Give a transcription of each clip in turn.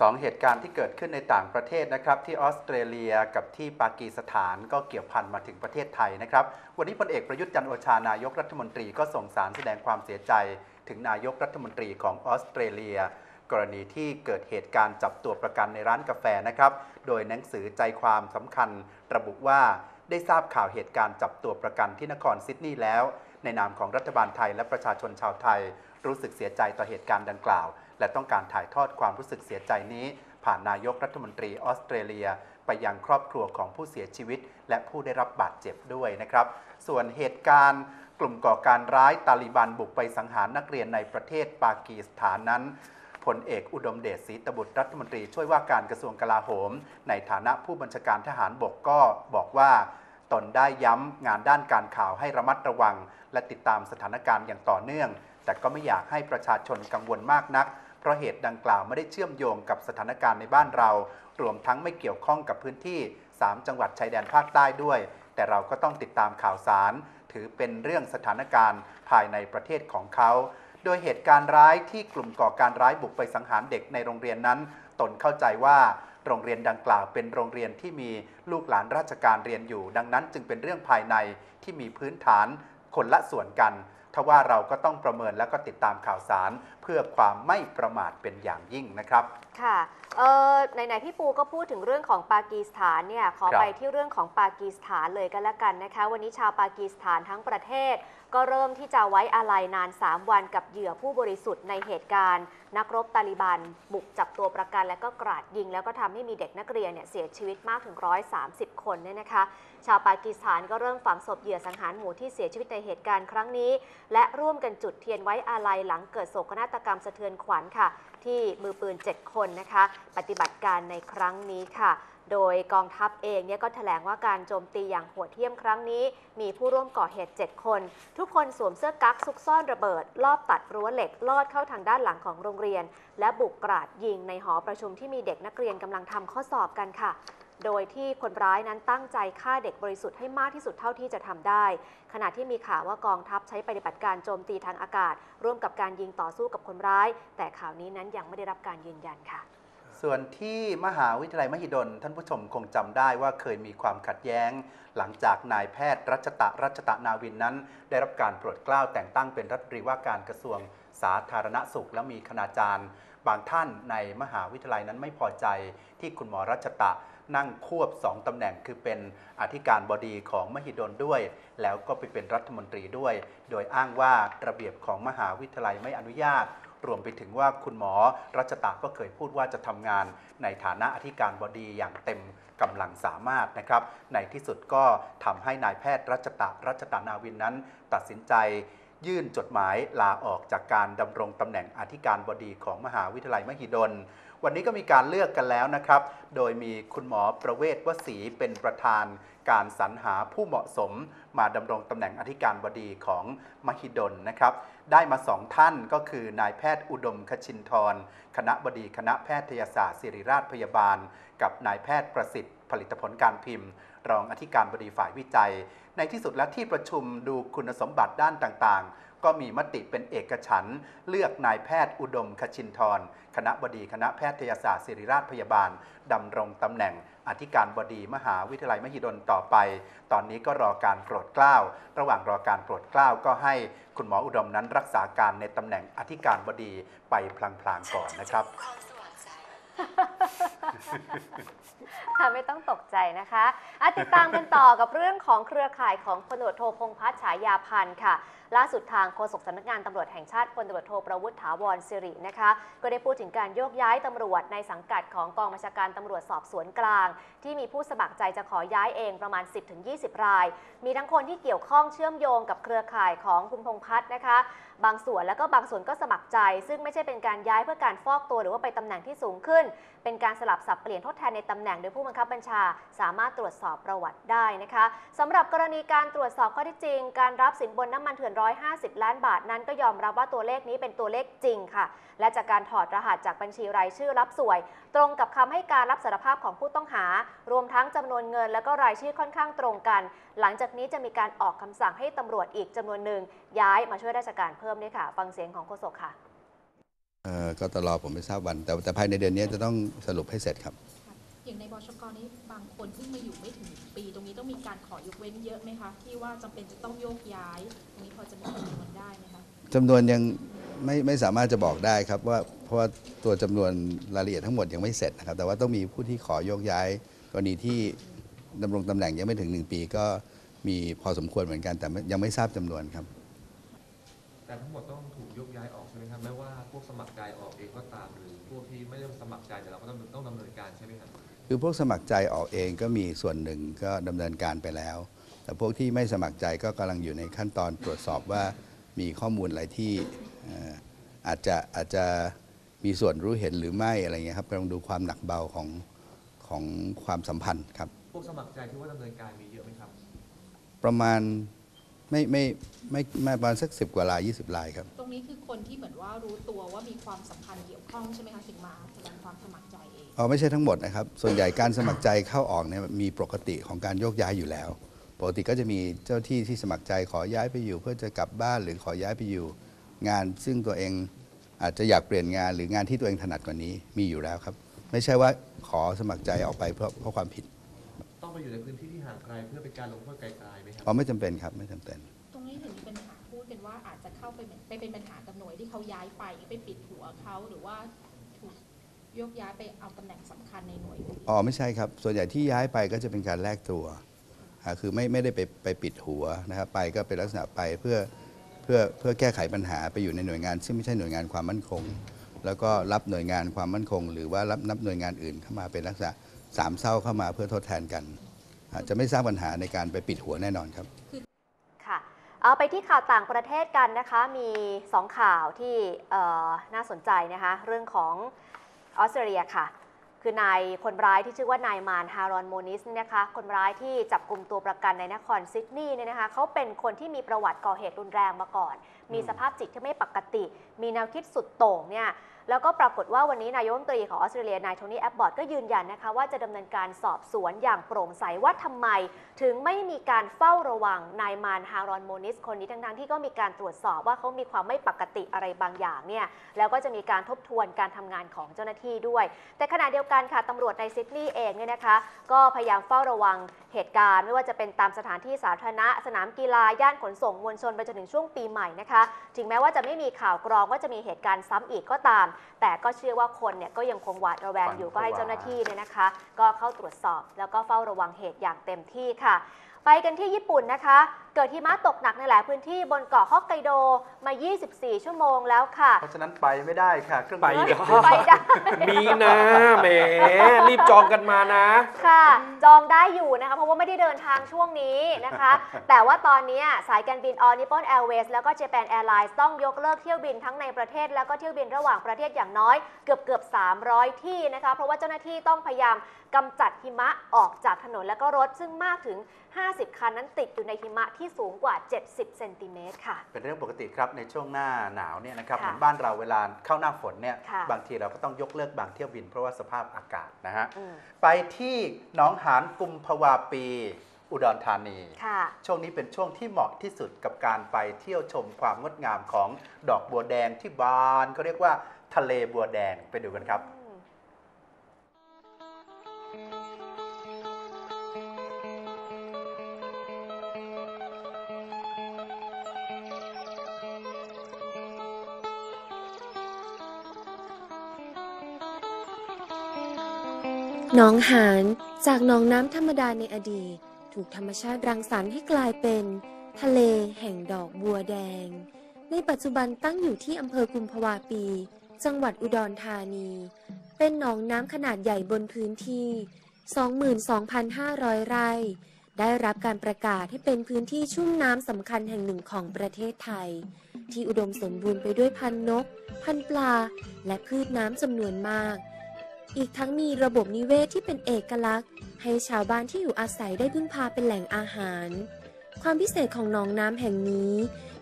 สองเหตุการณ์ที่เกิดขึ้นในต่างประเทศนะครับที่ออสเตรเลียกับที่ปากีสถานก็เกี่ยวพันมาถึงประเทศไทยนะครับ วันนี้พลเอกประยุทธ์จันโอชานายกรัฐมนตรีก็ส่งสารแสดงความเสียใจ ถึงนายกรัฐมนตรีของออสเตรเลีย กรณีที่เกิดเหตุการณ์จับตัวประกันในร้านกาแฟนะครับ โดยหนังสือใจความสำคัญ ระบุว่าได้ทราบข่าวเหตุการณ์จับตัวประกันที่นครซิดนีย์แล้ว ในนามของรัฐบาลไทยและประชาชนชาวไทย รู้สึกเสียใจต่อเหตุการณ์ดังกล่าว และต้องการถ่ายทอดความรู้สึกเสียใจนี้ ผ่านนายกรัฐมนตรีออสเตรเลีย ไปยังครอบครัวของผู้เสียชีวิต และผู้ได้รับบาดเจ็บด้วยนะครับ ส่วนเหตุการณ์กลุ่มก่อการร้ายตาลิบันบุกไปสังหารนักเรียนในประเทศปากีสถานนั้นพลเอกอุดมเดชศรีตบุตรรัฐมนตรีช่วยว่าการกระทรวงกลาโหม ในฐานะผู้บัญชาการทหารบกก็บอกว่า ตนได้ย้ำงานด้านการข่าวให้ระมัดระวัง และติดตามสถานการณ์อย่างต่อเนื่อง แต่ก็ไม่อยากให้ประชาชนกังวลมากนัก เพราะเหตุดังกล่าวไม่ได้เชื่อมโยงกับสถานการณ์ในบ้านเรา รวมทั้งไม่เกี่ยวข้องกับพื้นที่ 3 จังหวัดชายแดนภาคใต้ด้วย แต่เราก็ต้องติดตามข่าวสาร ถือเป็นเรื่องสถานการณ์ภายในประเทศของเขา โดยเหตุการณ์ร้ายที่กลุ่มก่อการร้ายบุกไปสังหารเด็กในโรงเรียนนั้น ตนเข้าใจว่าโรงเรียนดังกล่าวเป็นโรงเรียนที่มีลูกหลานราชการเรียนอยู่ ดังนั้นจึงเป็นเรื่องภายในที่มีพื้นฐานคนละส่วนกัน ทว่าเราก็ต้องประเมินและก็ติดตามข่าวสาร พื่อความไม่ประมาทเป็นอย่างยิ่งนะครับ ค่ะเออไหนๆพี่ปูก็พูดถึงเรื่องของปากีสถานเนี่ยขอครับไปที่เรื่องของปากีสถานเลยก็แล้วกันนะคะ วันนี้ชาวปากีสถานทั้งประเทศ ก็เริ่มที่จะไว้อาลัยนาน 3 วันกับเหยื่อผู้บริสุทธิ์ในเหตุการณ์ นักรบตาลิบัน บุกจับตัวประกันและก็กราดยิง แล้วก็ทำให้มีเด็กนักเรียนเนี่ยเสียชีวิตมากถึง 130 คนเนี่ยนะคะ ชาวปากีสถานก็เริ่มฝังศพเหยื่อสังหารหมู่ที่เสียชีวิตในเหตุการณ์ครั้งนี้ และร่วมกันจุดเทียนไว้อาลัยหลังเกิดโศกนาฏกรรมสะเทือนขวัญค่ะ ที่มือปืน 7 คนนะคะ ปฏิบัติการในครั้งนี้ค่ะ โดยกองทัพเองเนี่ยก็แถลงว่าการโจมตีอย่างโหดเหี้ยมครั้งนี้ มีผู้ร่วมก่อเหตุ 7 คน ทุกคนสวมเสื้อกั๊กซุกซ่อนระเบิด ลอบตัดรั้วเหล็กลอดเข้าทางด้านหลังของโรงเรียน และบุกกราดยิงในหอประชุมที่มีเด็กนักเรียนกำลังทำข้อสอบกันค่ะ โดยที่คนร้ายนั้นตั้งใจฆ่าเด็กบริสุทธิ์ให้มากที่สุดเท่าที่จะทำได้ ขณะที่มีข่าวว่ากองทัพใช้ปฏิบัติการโจมตีทางอากาศ ร่วมกับการยิงต่อสู้กับคนร้าย แต่ข่าวนี้นั้นยังไม่ได้รับการยืนยันค่ะ ส่วนที่มหาวิทยาลัยมหิดล ท่านผู้ชมคงจำได้ว่าเคยมีความขัดแย้ง หลังจากนายแพทย์รัชตะรัชตะนาวินนั้น ได้รับการโปรดเกล้าแต่งตั้งเป็นรัฐมนตรีว่าการกระทรวงสาธารณสุขและมีคณาจารย์ บางท่านในมหาวิทยาลัยนั้นไม่พอใจที่คุณหมอรัชตะ นั่งควบสองตำแหน่งคือเป็นอธิการบดีของมหิดลด้วย แล้วก็ไปเป็นรัฐมนตรีด้วย โดยอ้างว่าระเบียบของมหาวิทยาลัยไม่อนุญาต รวมไปถึงว่าคุณหมอรัชตะก็เคยพูดว่าจะทำงาน ในฐานะอธิการบดีอย่างเต็มกำลังสามารถนะครับ ในที่สุดก็ทำให้นายแพทย์รัชตะรัชตะนาวินนั้น ตัดสินใจยื่นจดหมายลาออกจากการดำรงตำแหน่งอธิการบดีของมหาวิทยาลัยมหิดล วันนี้ก็มีการเลือกกันแล้วนะครับ โดยมีคุณหมอประเวศวสีเป็นประธาน การสรรหาผู้เหมาะสม มาดำรงตำแหน่งอธิการบดีของมหิดลนะครับ ได้มาสองท่านก็คือนายแพทย์อุดมคชินทร คณะบดีคณะแพทยศาสตร์ศิริราชพยาบาล กับนายแพทย์ประสิทธิ์ ผลิตผลการพิมพ์ รองอธิการบดีฝ่ายวิจัย ในที่สุดและที่ประชุมดูคุณสมบัติด้านต่างๆ ก็มีมติเป็นเอกฉันเลือกนายแพทย์อุดมคชินทร คณะบดีคณะแพทยศาสตร์ศิริราชพยาบาลดำรงตำแหน่งอธิการบดีมหาวิทยาลัยมหิดลต่อไป ตอนนี้ก็รอการโปรดเกล้า ระหว่างรอการโปรดเกล้าก็ให้คุณหมออุดมนั้นรักษาการในตำแหน่งอธิการบดีไปพลางๆก่อนนะครับ ค่ะไม่ต้องตกใจนะคะอะติดตามกันต่อกับเรื่องของเครือข่ายของพลตำรวจโทพงษ์พัฒน์ฉายาพันธ์ค่ะ ล่าสุดทางโฆษกสำนักงานตำรวจแห่งชาติพลตำรวจโทประวุฒิถาวรสิรินะคะก็ได้พูดถึงการโยกย้ายตำรวจในสังกัดของกองบัญชาการตำรวจสอบสวนกลาง ที่มีผู้สมัครใจจะขอย้ายเองประมาณ 10-20 ราย มีทั้งคนที่เกี่ยวข้องเชื่อมโยงกับเครือข่ายของคุณพงพัฒน์นะคะ บางส่วนแล้วก็บางส่วนก็สมัครใจ ซึ่งไม่ใช่เป็นการย้ายเพื่อการฟอกตัวหรือว่าไปตำแหน่งที่สูงขึ้น เป็นการสลับสับเปลี่ยนทดแทนในตำแหน่งโดยผู้บังคับบัญชา สามารถตรวจสอบประวัติได้นะคะสำหรับกรณีการตรวจสอบข้อที่จริง การรับสินบนน้ำมันเถื่อน150 ล้านบาทนั้นก็ยอมรับว่าตัวเลขนี้เป็นตัวเลขจริงค่ะ และจากการถอดรหัสจากบัญชีรายชื่อรับสวย ตรงกับคำให้การรับสารภาพของผู้ต้องหา รวมทั้งจำนวนเงิน และก็รายชื่อค่อนข้างตรงกัน หลังจากนี้จะมีการออกคำสั่งให้ตำรวจอีกจำนวนหนึ่งย้ายมาช่วยราชการเพิ่มด้วยค่ะ ฟังเสียงของโฆษกค่ะเอ่อกตลผมไม่ทราบวัน แต่แต่ภายในเดือนนี้จะต้องสรุปให้เสร็จครับ อย่างในบชกนี้บางคนเพิ่งมาอยู่ไม่ถึงปี ตรงนี้ต้องมีการขอยกเว้นเยอะไหมคะที่ว่าจำเป็นจะต้องโยกย้าย ตรงนี้พอจะมีคำนวณได้ไหมคะจำนวนยังไม่ไม่สามารถจะบอกได้ครับว่าเพราะว่าตัวจำนวนรายละเอียดทั้งหมดยังไม่เสร็จนะครับ แต่ว่าต้องมีผู้ที่ขอโยกย้ายกรณีที่ดำรงตำแหน่งยังไม่ถึง 1 ปีก็มีพอสมควรเหมือนกันแต่ไม่ยังไม่ทราบจำนวนครับ แต่ทั้งหมดต้องถูกยกย้ายออกใช่ไหมครับไม่ว่าพวกสมัครใจออกเองก็ตามหรือพวกที่ไม่ได้สมัครใจแต่เราก็ต้องต้องดำเนินการใช่ไหมครับ คือพวกสมัครใจออกเองก็มีส่วนหนึ่งก็ดำเนินการไปแล้ว แต่พวกที่ไม่สมัครใจก็กำลังอยู่ในขั้นตอนตรวจสอบว่ามีข้อมูลอะไรที่เอ่ออาจจะอาจจะมีส่วนรู้เห็นหรือไม่อะไรเงี้ยครับกำลังดูความหนักเบาของของความสัมพันธ์ครับ พวกสมัครใจที่ว่าดำเนินการมีเยอะไหมครับ ประมาณไม่ไม่ไม่ไม่ประมาณสักสิบกว่าลายยี่สิบลายครับ ตรงนี้คือคนที่เหมือนว่ารู้ตัวว่ามีความสัมพันธ์เกี่ยวข้องใช่ไหมคะถึงมาแสดงความสมัครใจเองอ๋อ ไม่ใช่ทั้งหมดนะครับ ส่วนใหญ่การสมัครใจเข้าออกเนี่ยมีปกติของการโยกย้ายอยู่แล้ว ปกติก็จะมีเจ้าที่ที่สมัครใจขอย้ายไปอยู่ เพื่อจะกลับบ้านหรือขอย้ายไปอยู่ งานซึ่งตัวเองอาจจะอยากเปลี่ยนงานหรืองานที่ตัวเองถนัดกว่านี้มีอยู่แล้วครับ ไม่ใช่ว่าขอสมัครใจออกไปเพราะเพราะความผิดต้องไปอยู่ในพื้นที่ที่ห่างไกลเพื่อเป็นการลงโทษไกลๆไหมครัอ๋อไม่จำเป็นครับไม่จำเป็น ตรงนี้ถึงมีปัญหาพูดกันว่าอาจจะเข้าไปเหมือนไปเป็นปัญหากับหน่วยที่เขาย้ายไปไปปิดหัวเขาหรือว่าถูกโยกย้ายไปเอาตำแหน่งสำคัญในหน่วยอื่นอ๋อไม่ใช่ครับ ส่วนใหญ่ที่ย้ายไปก็จะเป็นการแลกตัวอ่าคือไม่ไม่ได้ไปไปปิดหัวนะครับไปก็เป็นลักษณะไปเพื่อเพื่อเพื่อแก้ไขปัญหาไปอยู่ในหน่วยงานซึ่งไม่ใช่หน่วยงานความมั่นคง แล้วก็รับหน่วยงานความมั่นคง หรือว่ารับนับหน่วยงานอื่นเข้ามาเป็นลักษณะสามเศร้าเข้ามาเพื่อทดแทนกันอ่าจะไม่สร้างปัญหาในการไปปิดหัวแน่นอนครับ ค่ะ เอาไปที่ข่าวต่างประเทศกันนะคะ มี 2 ข่าวที่เอ่อน่าสนใจนะคะ เรื่องของ ออสเตรเลียค่ะ คือนายคนร้ายที่ชื่อว่านายมานฮารอนโมนิสเนี่ยนะคะคนร้ายที่จับกลุ่มตัวประกันในนครซิดนีย์เนี่ยนะคะเขาเป็นคนที่มีประวัติก่อเหตุรุนแรงมาก่อน มีสภาพจิตที่ไม่ปกติ มีแนวคิดสุดโต่งเนี่ย แล้วก็ปรากฏว่าวันนี้นายกรัฐมนตรีของออสเตรเลียนายโทนี่แอบบอร์ดก็ยืนยันนะคะว่าจะดำเนินการสอบสวนอย่างโปร่งใสว่าทำไม ถึงไม่มีการเฝ้าระวังนายมานฮารอนโมนิสคนนี้ทั้งๆที่ก็มีการตรวจสอบว่าเขามีความไม่ปกติอะไรบางอย่างเนี่ยแล้วก็จะมีการทบทวนการทำงานของเจ้าหน้าที่ด้วย แต่ขณะเดียวกันค่ะตำรวจในซิดนีย์เองเนี่ยนะคะ ก็พยายามเฝ้าระวังเหตุการณ์ ไม่ว่าจะเป็นตามสถานที่สาธารณะ สนามกีฬาย่านขนส่งมวลชนไปจนถึงช่วงปีใหม่นะคะ ถึงแม้ว่าจะไม่มีข่าวกรองว่าจะมีเหตุการณ์ซ้ำอีกก็ตามแต่ก็เชื่อว่าคนเนี่ยก็ยังคงหวาดระแวงอยู่ขวัญก็ให้ผวาเจ้าหน้าที่เนี่ยนะคะ ก็เข้าตรวจสอบ แล้วก็เฝ้าระวังเหตุอย่างเต็มที่ค่ะ ไปกันที่ญี่ปุ่นนะคะ เกิดหิมะตกหนักในหลายพื้นที่บนเกาะฮอกไกโดมา 24 ชั่วโมงแล้วค่ะ เพราะฉะนั้นไปไม่ได้ค่ะ เครื่องไป บินได้ไปได้ มีนะแหมรี บจองกันมานะ ค่ะ จองได้อยู่นะคะ เพราะว่าไม่ได้เดินทางช่วงนี้นะคะ แต่ว่าตอนนี้สายการบิน All Nippon Airways แล้วก็ Japan Airlines ต้องยกเลิกเที่ยวบินทั้งในประเทศ แล้วก็เที่ยวบินระหว่างประเทศอย่างน้อยเกือบเกือบ300 ที่นะคะ เพราะว่าเจ้าหน้าที่ต้องพยายามกำจัดหิมะออกจากถนนและก็รถซึ่งมากถึง 50 คันนั้นติดอยู่ในหิมะที่สูงกว่า 70 เซนติเมตรค่ะ เป็นเรื่องปกติครับในช่วงหน้าหนาวเนี่ยนะครับค่ะเหมือนบ้านเราเวลาเข้าหน้าฝนเนี่ยค่ะบางทีเราก็ต้องยกเลิกบางเที่ยวบินเพราะว่าสภาพอากาศนะฮะอืมไปที่หนองหานกุมภาวาปีอุดรธานีค่ะช่วงนี้เป็นช่วงที่เหมาะที่สุดกับการไปเที่ยวชมความงดงามของดอกบัวแดงที่บานเขาเรียกว่าทะเลบัวแดงไปดูกันครับ หนองหานจากหนองน้ำธรรมดาในอดีต ถูกธรรมชาติรังสรรค์ให้กลายเป็น ทะเลแห่งดอกบัวแดง ในปัจจุบันตั้งอยู่ที่อำเภอกุมภาวาปี จังหวัดอุดรธานี เป็นหนองน้ำขนาดใหญ่บนพื้นที่ 22,500 ไร่ ได้รับการประกาศให้เป็นพื้นที่ชุ่มน้ำสำคัญแห่งหนึ่งของประเทศไทย ที่อุดมสมบูรณ์ไปด้วยพันนก พันปลา และพืชน้ำจำนวนมาก อีกทั้งมีระบบนิเวศที่เป็นเอกลักษณ์ ให้ชาวบ้านที่อยู่อาศัยได้พึ่งพาเป็นแหล่งอาหาร ความพิเศษของหนองน้ำแห่งนี้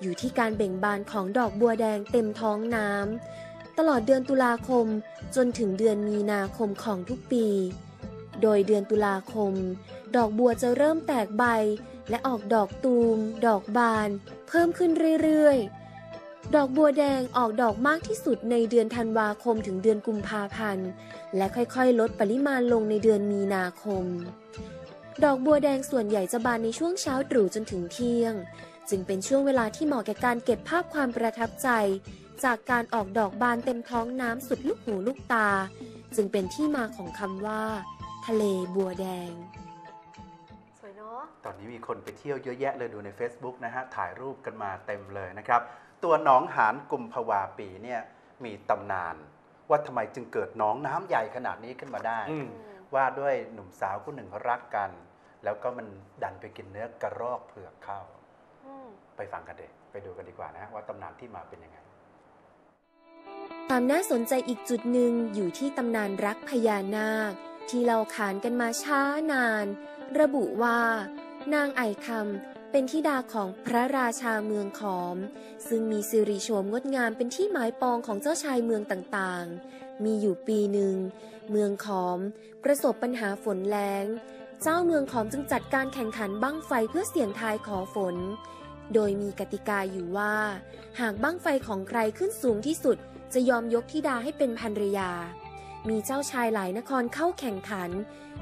อยู่ที่การเบ่งบานของดอกบัวแดงเต็มท้องน้ำตลอดเดือนตุลาคมจนถึงเดือนมีนาคมของทุกปี โดยเดือนตุลาคม ดอกบัวจะเริ่มแตกใบ และออกดอกตูม ดอกบาน เพิ่มขึ้นเรื่อยๆ ดอกบัวแดงออกดอกมากที่สุดในเดือนธันวาคมถึงเดือนกุมภาพันธ์ และค่อยๆ ลดปริมาณลงในเดือนมีนาคม ดอกบัวแดงส่วนใหญ่จะบานในช่วงเช้าตรู่จนถึงเที่ยง จึงเป็นช่วงเวลาที่เหมาะแก่การเก็บภาพความประทับใจ จากการออกดอกบานเต็มท้องน้ำสุดลูกหูลูกตา จึงเป็นที่มาของคำว่า ทะเลบัวแดงสวยเนาะตอนนี้มีคนไปเที่ยวเยอะแยะเลยดูใน Facebook นะฮะ ถ่ายรูปกันมาเต็มเลยนะครับ ตัวหนองหานกุมภาวาปีเนี่ยมีตำนาน ว่าทำไมจึงเกิดหนองน้ำใหญ่ขนาดนี้ขึ้นมาได้อืมว่าด้วยหนุ่มสาวคู่หนึ่งเขารักกัน แล้วก็มันดันไปกินเนื้อกระรอกเผือกเข้าอืมไปฟังกันเด็ไปดูกันดีกว่านะฮะว่าตำนานที่มาเป็นยังไงความน่าสนใจอีกจุดหนึ่งอยู่ที่ตำนานรักพญานาค ที่เราขานกันมาช้านาน ระบุว่านางไอคำ เป็นธิดาของพระราชาเมืองขอม ซึ่งมีสิริโฉมงดงามเป็นที่หมายปองของเจ้าชายเมืองต่างๆ มีอยู่ปีหนึ่ง เมืองขอม ประสบปัญหาฝนแล้ง เจ้าเมืองขอมจึงจัดการแข่งขันบั้งไฟเพื่อเสี่ยงทายขอฝน โดยมีกติกาอยู่ว่า หากบั้งไฟของใครขึ้นสูงที่สุด จะยอมยกธิดาให้เป็นภรรยา มีเจ้าชายหลายนครเข้าแข่งขัน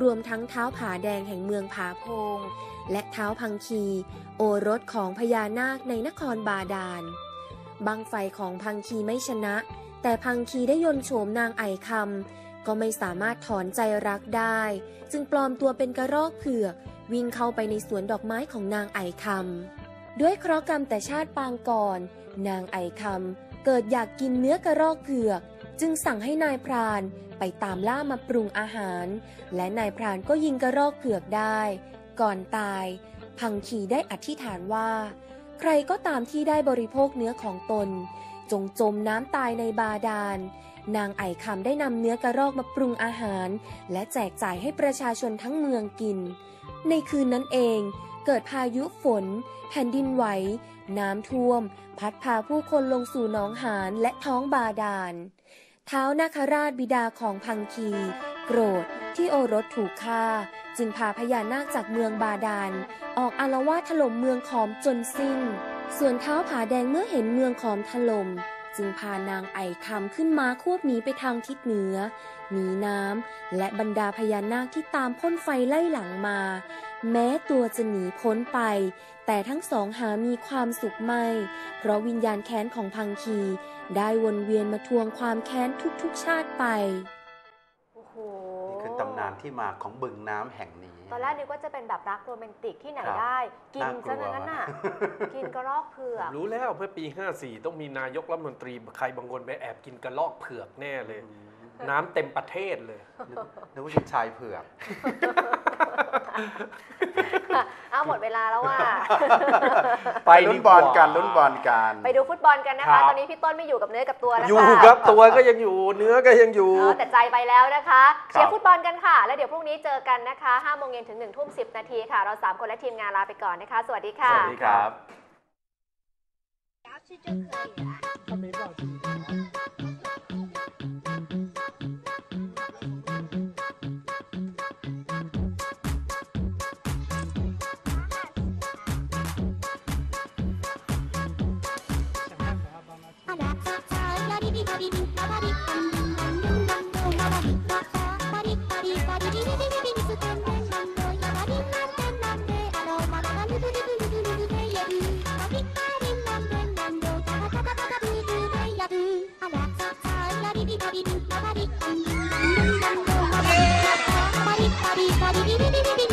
รวมทั้งเท้าผาแดงแห่งเมืองผาโพง และเท้าพังคี โอรสของพญานาคในนครบาดาลบังไฟของพังคีไม่ชนะ แต่พังคีได้ยนโฉมนางไอคำก็ไม่สามารถถอนใจรักได้ จึงปลอมตัวเป็นกระรอกเผือก วิ่งเข้าไปในสวนดอกไม้ของนางไอคำด้วยเคราะห์กรรมแต่ชาติปางก่อน นางไอคำเกิดอยากกินเนื้อกระรอกเผือก จึงสั่งให้นายพรานไปตามล่ามาปรุงอาหาร และนายพรานก็ยิงกระรอกเผือกได้ ก่อนตาย พังคีได้อธิษฐานว่า ใครก็ตามที่ได้บริโภคเนื้อของตน จงจมน้ำตายในบาดาล นางไอคำได้นำเนื้อกระรอกมาปรุงอาหาร และแจกจ่ายให้ประชาชนทั้งเมืองกิน ในคืนนั้นเองเกิดพายุฝน แผ่นดินไหว น้ำท่วม พัดพาผู้คนลงสู่หนองหานและท้องบาดาล เท้านาคราชบิดาของพังคี โกรธที่โอรสถูกฆ่า จึงพาพญานาคจากเมืองบาดาล ออกอารวาถล่มเมืองขอมจนสิ้น ส่วนเท้าผาแดงเมื่อเห็นเมืองขอมถล่มจึงพานางไอคำขึ้นมาควบหนีไปทางทิศเหนือหนีน้ำและบรรดาพญานาคที่ตามพ่นไฟไล่หลังมา แม้ตัวจะหนีพ้นไป แต่ทั้งสองหามีความสุขไม่ เพราะวิญญาณแค้นของพังคี ได้วนเวียนมาทวงความแค้นทุกๆชาติไป นี่คือตำนานที่มาของบึงน้ำแห่งนี้ ตอนแรกนึกว่าจะเป็นแบบรักโรแมนติกที่ไหนครับได้ กินน่ากลัซะวงั้นน่ะ กินกระรอกเผือกรู้แล้วเพื่อปี 54 ต้องมีนายกรัฐมนตรีใครบางคนไปแอบกินกระลอกเผือกแน่เลย น้ำเต็มประเทศเลย นึกนึกว่าเป็นชายเผือก เอาหมดเวลาแล้วว่า ไปลุ้ดีนกบว่า อลกันลุ้นบอลกัน ไปดูฟุตบอลกันนะครัคะ บ ตอนนี้พี่ต้นไม่อยู่กับเนื้อกับตัวนะคะอยู่ครับตัวก็ยังอยู่เนื้อก็ยังอยู่ เออแต่ใจไปแล้วนะคะครับเชียร์ฟุตบอลกันค่ะ แล้วเดี๋ยวพรุ่งนี้เจอกันนะคะ5โมงเย็นถึง1ทุ่ม10 นาทีค่ะ เรา 3 คนและทีมงานลาไปก่อนนะคะ สวัสดีค่ะสวัสดีครับあビビビビビビビ